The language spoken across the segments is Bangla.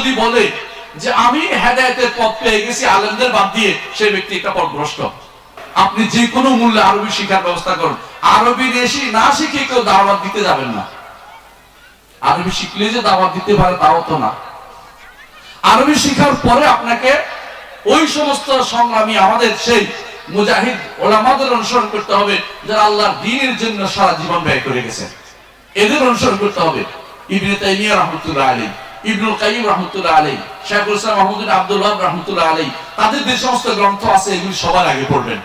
যদি বলে যে আমি হেদায়তের পথ পেয়ে গেছি, আলেমদের বাদ দিয়ে সেই ব্যক্তি একটা পথভ্রষ্ট। আপনি যে কোনো মূল্যে আরবি শিখার ব্যবস্থা করুন। আরবি দেশি না শিখে কেউ দাওয়াত দিতে যাবেন না। আরবি শিখলে যে দাওয়াত দিতে পারে, তাও তো না। আরবি শিখার পরে আপনাকে ওই সমস্ত সংগ্রামী আমাদের সেই মুজাহিদ ওলামাদের অনুসরণ করতে হবে, যারা আল্লাহর দিনের জন্য সারা জীবন ব্যয় করে গেছে এদের অনুসরণ করতে হবে। ইবনে তাইমিয়া রহমতুল্লাহ আলী ইবনুল কাইম রহমতুল্লাহ আলী শেখুল ইসলাম মাহমুদ আব্দুল রহমতুল্লাহ তাদের যে সমস্ত গ্রন্থ আছে এগুলি সবার আগে পড়বেন।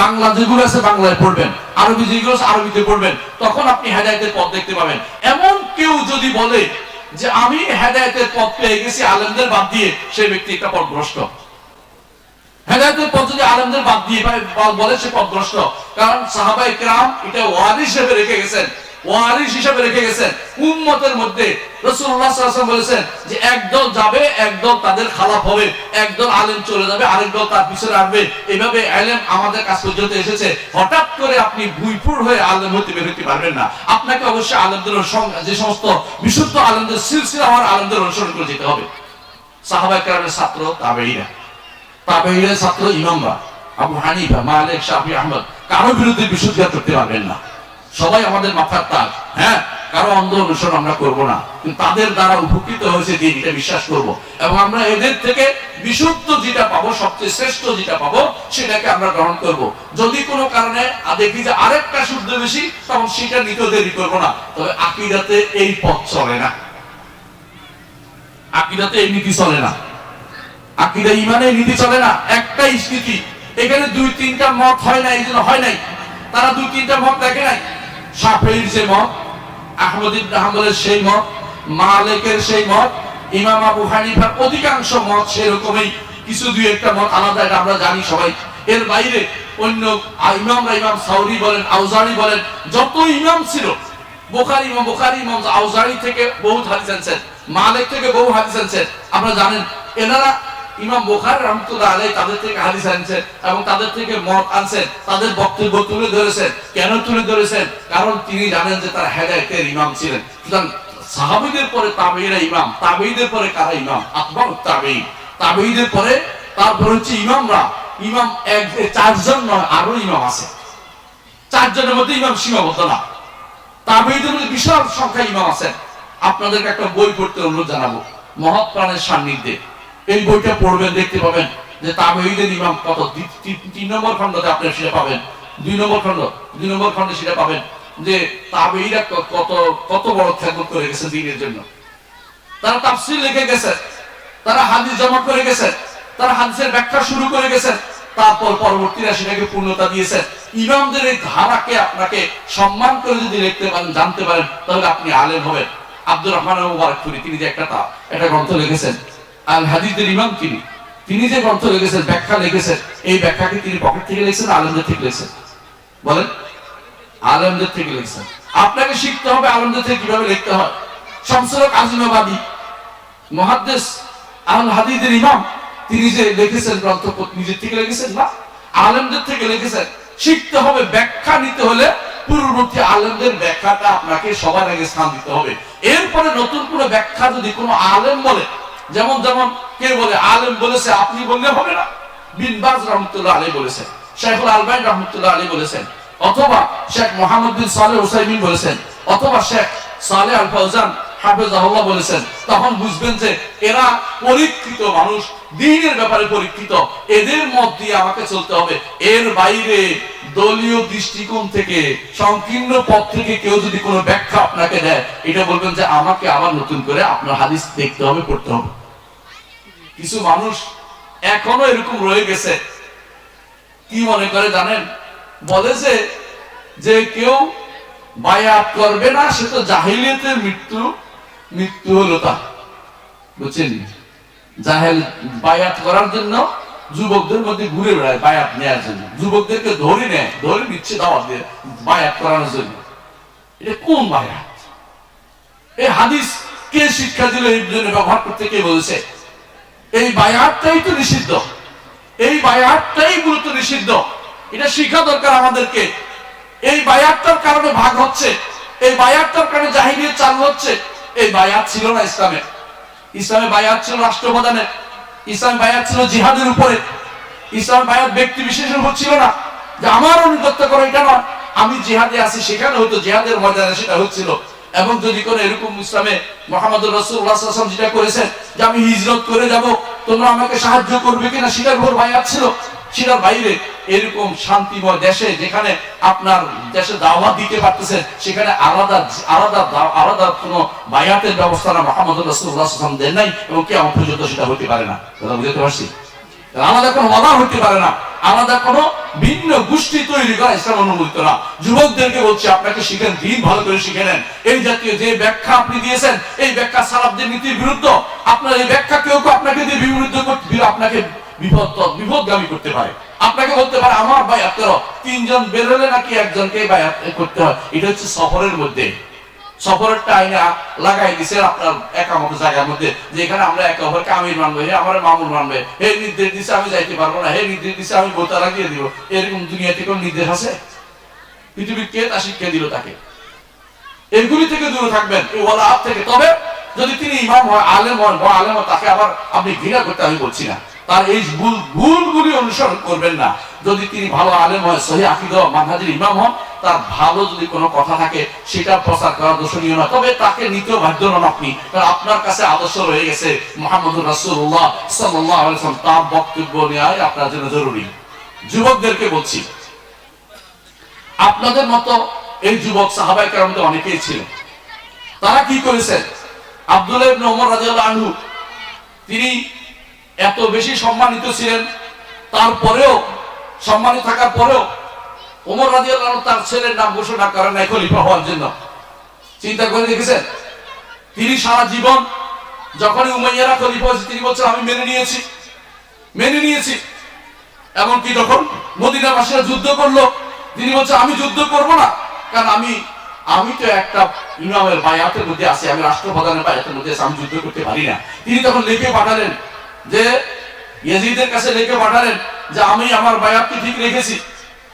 বাংলা যেগুলো আছে বাংলায় পড়বেন, আরবি যেগুলো আছে আরবিতে পড়বেন, তখন আপনি হেদায়তের পথ দেখতে পাবেন। এমন কেউ যদি বলে যে আমি হেদায়তের পথ পেয়ে গেছি আলেমদের বাদ দিয়ে, সেই ব্যক্তি একটা হেদায়তের পথ যদি আলেমদের বাদ দিয়ে বলে সে পথভ্রষ্ট। কারণ সাহাবাই কেরাম এটা ওয়ারিস হিসেবে রেখে গেছেন। ওয়ারিস হিসেবে রেখে গেছেন। উম্মতের মধ্যে রাসূলুল্লাহ সাল্লাল্লাহু আলাইহি ওয়াসাল্লাম বলেছেন যে একদল যাবে একদল তাদের খালাফ হবে একদল আলেম চলে যাবে, আরেক দল তার পিছনে আসবে। এইভাবে আলেম আমাদের কাছ পর্যন্ত এসেছে। হঠাৎ করে আপনি ভুইপুর হয়ে আলেম হতে বের হতে পারবেন না। আপনাকে অবশ্যই আলেমদের যে সমস্ত বিশুদ্ধ আলেমদের সিলসিলা আমার আলেমদের অনুসরণ করে যেতে হবে। সাহাবাই কেরামের ছাত্র, তাবেঈরা। তাবেঈদের ছাত্র ইমামরা। আবু হানিফা, মালিক, শাফি, আহমদ। কারও বিরুদ্ধে বিশুদ্ধ করতে পারবেন না। সবাই আমাদের মাথার তাজ হ্যাঁ? কারও অন্ধ অনুসরণ আমরা করব না। তাদের দ্বারা উপকৃত হয়েছে দিন এটা বিশ্বাস করব। এবং আমরা এদের থেকে বিশুদ্ধ যেটা পাবো, সবচেয়ে শ্রেষ্ঠ যেটা পাবো, সেটাকে আমরা গ্রহণ করব। যদি কোনো কারণে দেখি যে আরেকটা শুদ্ধ বেশি, তখন সেটা নিতেও করব না। তবে আকিদাতে এই পথ চলে না। আকিদাতে এই নীতি চলে না। আকিদা ইমানে নীতি চলে না। একটাই নীতি এখানে দুই তিনটা মত হয় না এই জন্য হয় নাই। তারা দুই তিনটা মত দেখে নাই। সাফের যে মত, আহমদ ইবনে হাম্বলের সেই মত, মালিকের সেই মত, ইমাম আবু হানিফার অধিকাংশ মত সেরকমই। কিছু দুই একটা মত আলাদা, এটা আমরা জানি সবাই। এর বাইরে অন্য ইমামরা, ইমাম সাউরি বলেন আউজারি বলেন, যত ইমাম ছিল, বোখারি, ইমাম বোখারি, ইমাম আউজারি থেকে বহু হাদিস আনছেন, মালিক থেকে বহু হাদিস আনছেন। আপনারা জানেন, এনারা ইমাম বোখারি রহমতুল্লাহ আলাই তাদের থেকে হাদিস আনছেন এবং তাদের থেকে মত আনছেন, তাদের বক্তব্য তুলে ধরেছেন। কেন তুলে ধরেছেন? কারণ তিনি জানেন যে তারা হেদায়তের ইমাম ছিলেন। সুতরাং সাহাবিদের পরে তাবেইরা ইমাম তাবেইদের পরে কারা ইমাম? আকবর তাবেই তাবেইদের পরে তারপর হচ্ছে ইমামরা। ইমাম এক চারজন নয়, আরও ইমাম আছে। চারজনের মধ্যে ইমাম সীমাবদ্ধ না। তাবেইদের মধ্যে বিশাল সংখ্যা ইমাম আছেন। আপনাদেরকে একটা বই পড়তে অনুরোধ জানাব। মহৎ প্রাণের সান্নিধ্যে। এই বইটা পড়বেন, দেখতে পাবেন যে তাবেইদের ইমাম কত তিন নম্বর খণ্ডতে আপনি সেটা পাবেন, দুই নম্বর খণ্ড, দুই নম্বর খণ্ডে সেটা পাবেন যে তাবেইরা ক- কত কত বড় ত্যাগ করে গেছে দিনের জন্য। তারা তাফসির লিখে গেছে, তারা হাদিস জমা করে গেছে, তারা হাদিসের ব্যাখ্যা শুরু করে গেছে, তারপর পরবর্তীরা সেটাকে পূর্ণতা দিয়েছে। ইমামদের এই ধারাকে আপনাকে সম্মান করে যদি লিখতে পারেন, জানতে পারেন, তাহলে আপনি আলেম হবেন। আব্দুর রহমান মুবারকপুরি তিনি যে একটা একটা গ্রন্থ লিখেছেন আল হাদিসের ইমাম তিনি। তিনি যে গ্রন্থ লিখেছেন, ব্যাখ্যা লিখেছেন, এই ব্যাখ্যাকে তিনি পকেট থেকে লিখেছেন, আলেমদের থেকে লিখেছেন। বলেন, আলেমদের থেকে লিখছেন। আপনাকে শিখতে হবে আলেমদের থেকে কীভাবে লিখতে হয়। আজিমাবাদী মহাদ্দেশ আল হাদিদের ইমাম, তিনি যে লিখেছেন গ্রন্থ নিজের থেকে লিখেছেন না, আলেমদের থেকে লিখেছেন। শিখতে হবে, ব্যাখ্যা নিতে হলে পূর্ববর্তী আলেমদের ব্যাখ্যাটা আপনাকে সবার আগে স্থান দিতে হবে। এরপরে নতুন কোনো ব্যাখ্যা যদি কোনো আলেম বলে যেমন যেমন কে বলে, আলেম বলেছে, আপনি বললে হবে না। বিন বাজ রহমতুল্লাহ আলী বলেছেন শেখুল আলবাইন রহমতুল্লাহ আলী বলেছেন, অথবা শেখ মোহাম্মদ বিন সালে ওসাইমিন বলেছেন, অথবা শেখ সালে আল ফৌজান হাফেজাহুল্লাহ বলেছেন, তখন বুঝবেন যে এরা পরীক্ষিত মানুষ, দিনের ব্যাপারে পরীক্ষিত, এদের মত দিয়ে আমাকে চলতে হবে। এর বাইরে দলীয় দৃষ্টিকোণ থেকে, সংকীর্ণ পথ থেকে কেউ যদি কোনো ব্যাখ্যা আপনাকে দেয়, এটা বলবেন যে আমাকে আবার নতুন করে আপনার হাদিস দেখতে হবে, পড়তে হবে। কিছু মানুষ এখনও এরকম রয়ে গেছে। কি মনে করে জানেন? বলে যে যে কেউ বায়াত করবে না, সে তো জাহিলিয়তের মৃত্যু মৃত্যু হলো তা বুঝছেন? জাহেল বায়াত করার জন্য যুবকদের মধ্যে ঘুরে বেড়ায় বায়াত নেওয়ার জন্য। যুবকদেরকে ধরে নেয়, ধরে নিচ্ছে দাওয়াত দিয়ে বায়াত করানোর জন্য। এটা কোন বায়াত? এই হাদিস কে শিক্ষা দিল? এই জন্য ব্যবহার করতে কে বলেছে? এই বায়াতটাই তো নিষিদ্ধ। এই বায়াতটাই মূলত নিষিদ্ধ। এটা শিক্ষা দরকার আমাদেরকে। এই বায়াতটার কারণে ভাগ হচ্ছে। এই বায়াতটার কারণে জাহিলিয়ত চালু হচ্ছে। এই বায়াত ছিল না ইসলামে। ইসলামে বায়াত ছিল রাষ্ট্রপ্রধানের। ইসলাম বায়াত ছিল জিহাদের উপরে। ইসলাম বায়াত ব্যক্তি বিশেষের উপর ছিল না। যে আমার অনুগত্য করো এটা নয়। আমি জিহাদে আছি সেখানে হয়তো জিহাদের ময়দানে সেটা হচ্ছিল। এবং যদি কোনো এরকম ইসলামে মোহাম্মদ রসুল্লাহাম যেটা করেছেন যে আমি হিজরত করে যাব, তোমরা আমাকে সাহায্য করবে কিনা সেটার উপর বায়াত ছিল সেটার বাইরে এরকম শান্তিময় দেশে যেখানে আপনার দেশে দাওয়াত দিতে পারতেছেন, সেখানে আলাদা আলাদা আলাদা কোনো বায়াতের ব্যবস্থা না মোহাম্মদ রসুল্লাহাম দেন নাই এবং কে আমার পর্যন্ত সেটা হতে পারে না। বুঝতে পারছি? আলাদা কোনো অভাব হতে পারে না। আলাদা কোনো ভিন্ন গোষ্ঠী তৈরি করা ইসলাম অনুমোদিত না। যুবকদেরকে বলছি, আপনাকে শিখেন, দিন ভালো করে শিখে নেন। এই জাতীয় যে ব্যাখ্যা আপনি দিয়েছেন, এই ব্যাখ্যা সালাবদের নীতির বিরুদ্ধ। আপনার এই ব্যাখ্যা কেউ আপনাকে দিয়ে বিরুদ্ধ আপনাকে বিপদ বিপদগামী করতে পারে। আপনাকে বলতে পারে আমার বায়াত করো। তিনজন বেরোলে নাকি একজনকে বায়াত করতে হয়? এটা হচ্ছে সফরের মধ্যে। তাকে? এগুলি থেকে দূরে থাকবেন এই ওয়ালা আপ থেকে। তবে যদি তিনি ইমাম হয়, আলেম হন বা আলেম তাকে আবার আপনি ঘৃণা করতে আমি বলছি না। তার এই ভুল ভুলগুলি অনুসরণ করবেন না। যদি তিনি ভালো আলেম হয়, সহি আকিদ মানহাজির ইমাম হন তার ভালো যদি কোনো কথা থাকে, সেটা প্রচার করা দোষণীয় না তবে তাকে নিতেও বাধ্য নন আপনি। কারণ আপনার কাছে আদর্শ রয়ে গেছে মোহাম্মদ রাসূলুল্লাহ সাল্লাল্লাহু আলাইহি তার বক্তব্য নেওয়াই আপনার জন্য জরুরি। যুবকদেরকে বলছি, আপনাদের মতো এই যুবক সাহাবাই কেরামতে অনেকেই ছিল তারা কি করেছেন? আব্দুল ইবনে ওমর রাদিয়াল্লাহু তিনি এত বেশি সম্মানিত ছিলেন, তারপরেও, সম্মানিত থাকার পরেও ওমর রাদিয়াল্লাহু আনহু তার ছেলের নাম ঘোষণা করেন নাই খলিফা হওয়ার জন্য। চিন্তা করে দেখেছেন? তিনি সারা জীবন যখনই উমাইয়ারা খলিফা হয়েছে, তিনি বলছেন, আমি মেনে নিয়েছি মেনে নিয়েছি। এমনকি যখন মদিনাবাসীরা যুদ্ধ করল, তিনি বলছেন, আমি যুদ্ধ করব না, কারণ আমি আমি তো একটা ইমামের বায়াতের মধ্যে আছি, আমি রাষ্ট্রপ্রধানের বায়াতের মধ্যে আছি, আমি যুদ্ধ করতে পারি না। তিনি তখন লিখে পাঠালেন যে, ইয়াজিদের কাছে লিখে পাঠালেন যে, আমি আমার বায়াতকে ঠিক রেখেছি।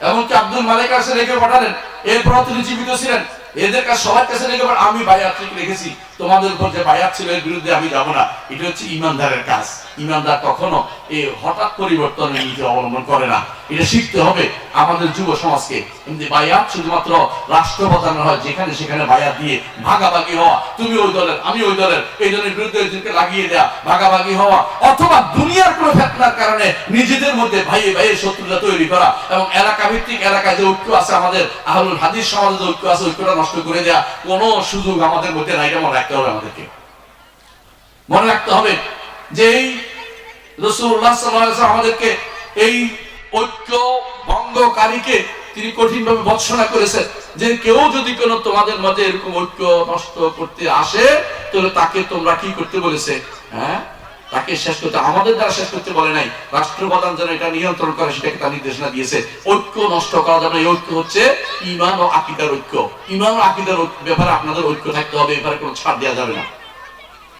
এমনকি আব্দুল মালিক কাছে রেখে পাঠালেন। এরপর তিনি জীবিত ছিলেন। এদের কাছে সবার কাছে রেখে আমি ঠিক রেখেছি। তোমাদের উপর যে বায়াত ছিল, এর বিরুদ্ধে আমি যাব না। এটা হচ্ছে ইমানদারের কাজ। ইমানদার কখনো এই হঠাৎ পরিবর্তনের নীতি অবলম্বন করে না। এটা শিখতে হবে আমাদের যুব সমাজকে। এমনি বায়াত শুধুমাত্র রাষ্ট্রপ্রধানের হয়, যেখানে সেখানে বায়াত দিয়ে ভাগাভাগি হওয়া। তুমি ওই দলের, আমি ওই দলের। এই দলের বিরুদ্ধে ওইজনকে লাগিয়ে দেওয়া ভাগাভাগি হওয়া। অথবা দুনিয়ার কোনো ফেতনার কারণে নিজেদের মধ্যে ভাইয়ে ভাইয়ে শত্রুতা তৈরি করা এবং এলাকা ভিত্তিক এলাকায় যে ঐক্য আছে আমাদের, আহলুল হাদিস সমাজে যে ঐক্য আছে, ঐক্যটা নষ্ট করে দেওয়া কোনো সুযোগ আমাদের মধ্যে নাই এটা মনে রাখতে হবে আমাদেরকে। মনে রাখতে হবে যে এই রসুল্লাহ ওয়াসাল্লাম আমাদেরকে এই ঐক্য ভঙ্গকারীকে তিনি কঠিনভাবে ভৎসনা করেছেন। যে কেউ যদি কোনো তোমাদের মধ্যে এরকম ঐক্য নষ্ট করতে আসে, তাহলে তাকে তোমরা কি করতে বলেছে? হ্যাঁ? তাকে শেষ করতে আমাদের দ্বারা শেষ করতে বলে নাই। রাষ্ট্রপ্রধান যেন এটা নিয়ন্ত্রণ করে সেটাকে তার নির্দেশনা দিয়েছে। ঐক্য নষ্ট করা যাবে এই ঐক্য হচ্ছে ইমান ও আকিদার ঐক্য। ইমান ও আকিদার ব্যাপারে আপনাদের ঐক্য থাকতে হবে এবারে কোনো ছাড় দেওয়া যাবে না।